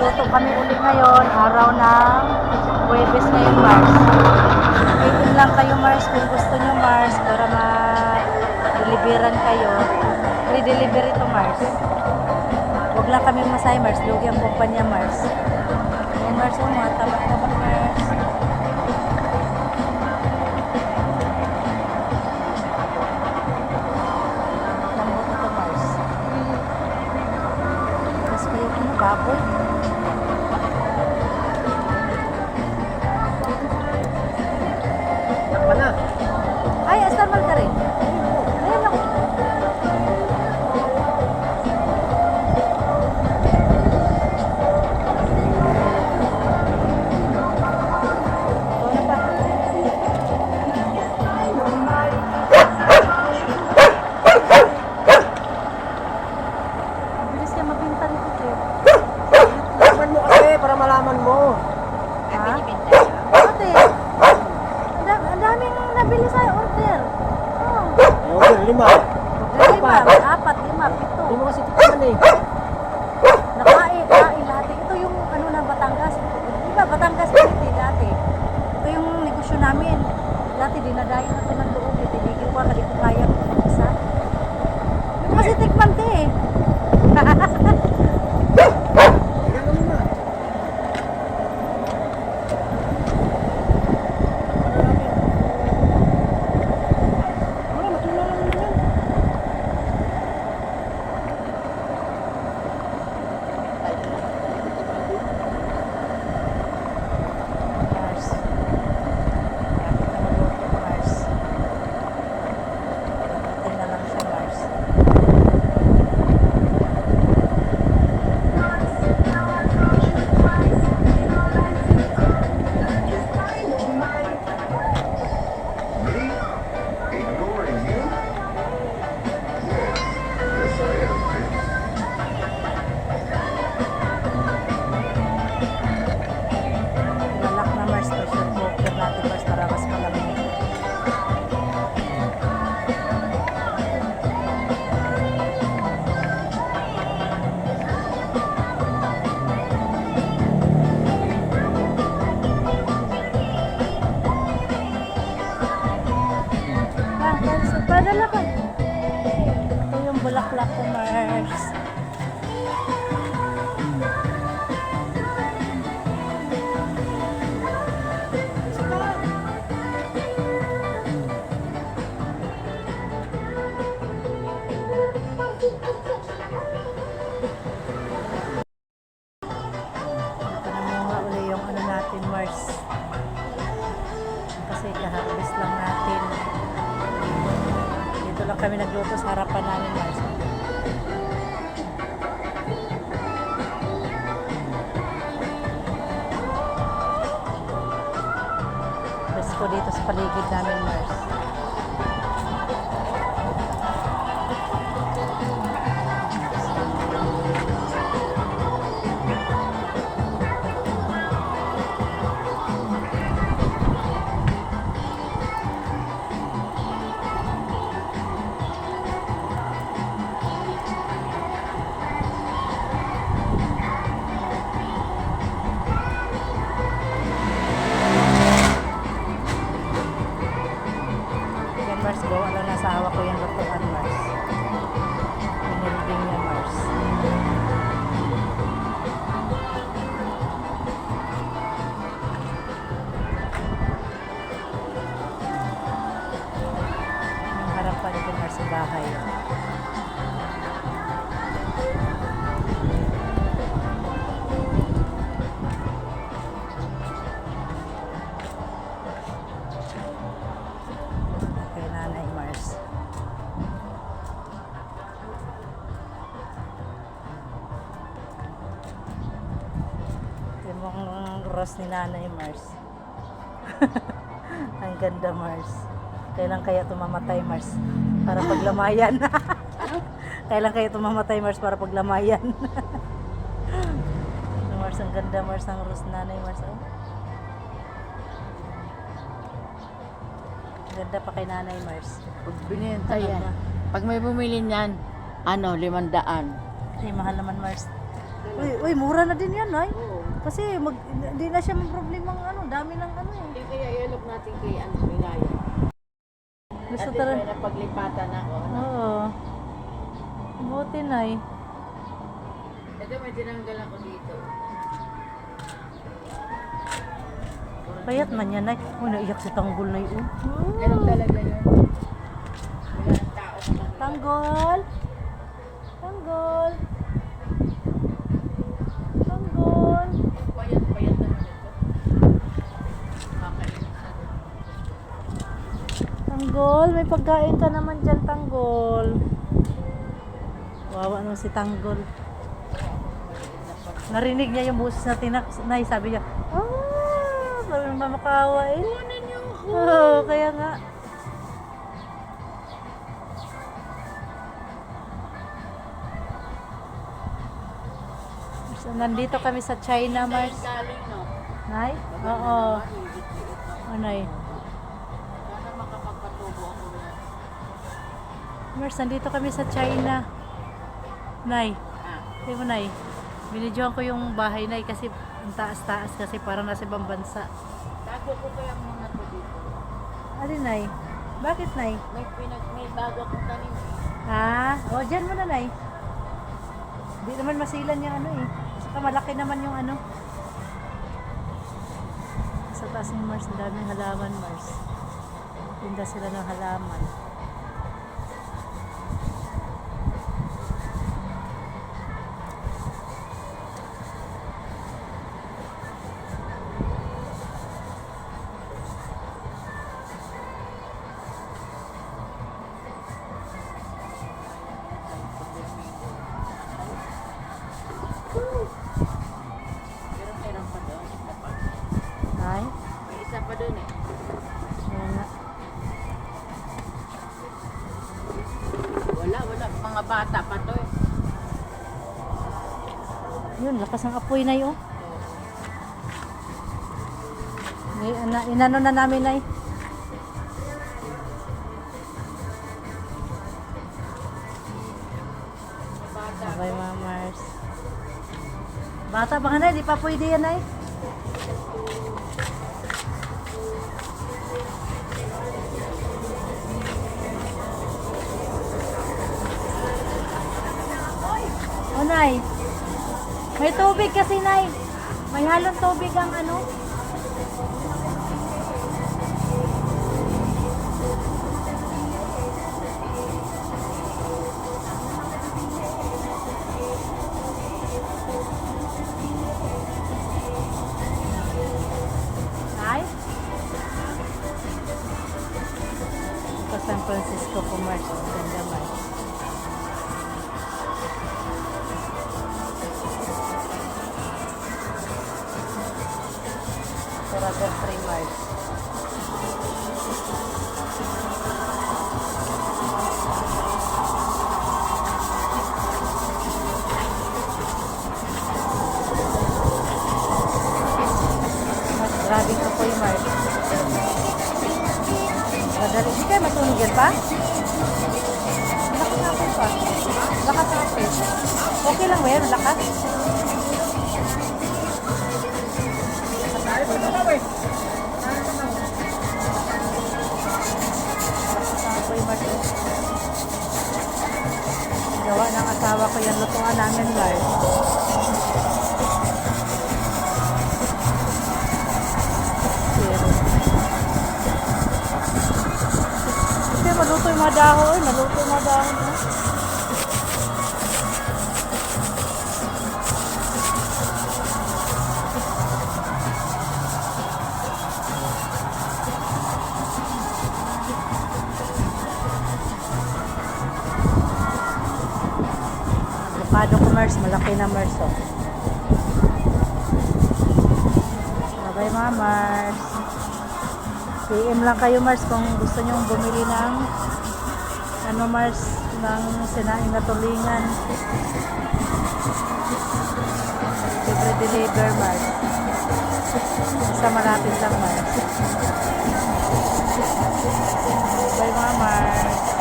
Luto kami ulit ngayon, araw ng Huwebes ngayon, Mars. Waiting lang kayo, Mars, kung gusto nyo, Mars, para ma-deliveran kayo. Free delivery to, Mars. Huwag lang kami masay, Mars. Lugi ang kumpanya, Mars. Ayan, Mars, oh, mga taba-taba, Mars. Kasi tikman eh. Kaharvest lang natin. Dito lang kami nagluto sa harapan namin, Mars. Presko dito sa paligid namin, Mars. Rose ni Nanay Mars. Ang ganda Mars. Kailan kaya tumamatay Mars? Para paglamayan. Kailan kaya tumamatay Mars para paglamayan? Mars, ang ganda Mars ang rose Nanay Mars. Oh. Ganda pa kay Nanay Mars. Pag binenta yan, pag may bumili niyan, ano, limandaan. Ay, mahal naman Mars. Uy, uy, mura na din yan, ay. Oo. Kasi mag, hindi na siya problema ng ano, dami ng ano eh. Yung kaya ilog natin kay ano, Raya. Gusto At talaga. least may napaglipatan ako. Ano? Oo. Buti na eh. Ito may tinanggal ako dito. Payat man yan ay. Uy, naiyak si Tanggol na yun. Ganun talaga yun. Wala ng tao! Tanggol! Tanggol! Payat-payat naman ito. Kakainin sa Tanggol, may pagkain ka naman dyan, Tanggol. Wawa naman si Tanggol. Narinig niya yung boses na tinak, na sabi niya, ah, parang mamakawa eh. Kunin niyo ako. Oo, kaya nga. So, nandito kami sa China, no. Nay? Oo. Oh, Nay. Mars, nandito kami sa China. Nay, Ah, Hindi mo, Nay. Binidyohan ko yung bahay, Nay, kasi ang taas-taas kasi parang nasa ibang bansa. tago ko kaya muna to dito. Alin, Nay? Bakit, Nay? May, pinag, may bago akong tanim. Ha? O, dyan mo na, Nay. Hindi naman masilan yung ano eh. Saka malaki naman yung ano. Sa taas ni Mars, ang daming halaman, Mars. Tinda sila ng halaman. Mga bata pa to eh. Yun, lakas ng apoy na yun. May, ana, inano na namin. Okay, Mama Mars. Bata pa ka na, di pa pwede yan, Nay. O, Nay. May tubig kasi, Nay. May halong tubig ang ano. San Francisco Commerce. Ganda, Mars. Okay lang ba yan? Lakas? Gawa ng asawa ko yan. Lutuan namin. Pero, Kasi maluto yung mga dahon. Maluto yung mga dahon. Oh. Avocado commerce, malaki na Mars. Oh. Bye mga Mars. PM lang kayo Mars kung gusto nyong bumili ng ano Mars ng sinaing na tulingan. Libre deliver Mars. Basta malapit lang Mars. Bye mga Mars.